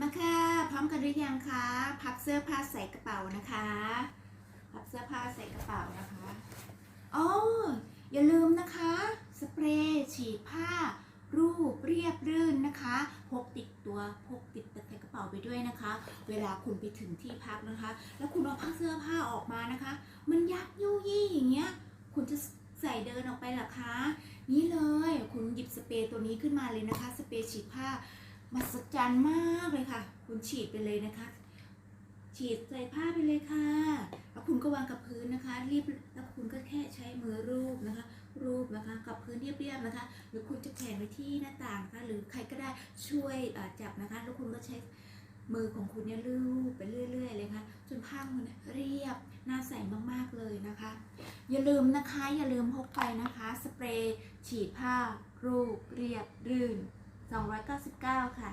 มาค่ะ พร้อมกันหรือยังคะพับเสื้อผ้าใส่กระเป๋านะคะ พับเสื้อผ้าใส่กระเป๋านะคะโอ๋ออย่าลืมนะคะ สเปรย์ฉีดผ้า รูปเรียบรื่นนะคะพกติดตัวพกติดใส่กระเป๋าไปด้วยนะคะ เวลาคุณไปถึงที่พักนะคะ แล้วคุณเอาผ้าเสื้อผ้าออกมานะคะ มันยักยุ่ยี่อย่างเงี้ย คุณจะใส่เดินออกไปหรอคะ นี่เลยคุณหยิบสเปรย์ตัวนี้ขึ้นมาเลยนะคะ สเปรย์ฉีดผ้า มหัศจรรย์มากเลยค่ะ คุณฉีดไปเลยนะคะ ฉีดใส่ผ้าไปเลยค่ะ แล้วคุณก็วางกับพื้นนะคะ รีบแล้วคุณก็แค่ใช้มือรูปนะคะ รูปนะคะกับพื้นเรียบๆนะคะ หรือคุณจะแขวนไว้ที่หน้าต่างนะคะหรือใครก็ได้ช่วยจับนะคะ แล้วคุณก็ใช้มือของคุณเนี่ยรูปไปเรื่อย ๆ เลยค่ะจนผ้ามันเนี่ยเรียบน่าใส่มากๆเลยนะคะ อย่าลืมนะคะอย่าลืมพกไปนะคะ สเปรย์ฉีดผ้ารูปเรียบรื่น 299 ค่ะ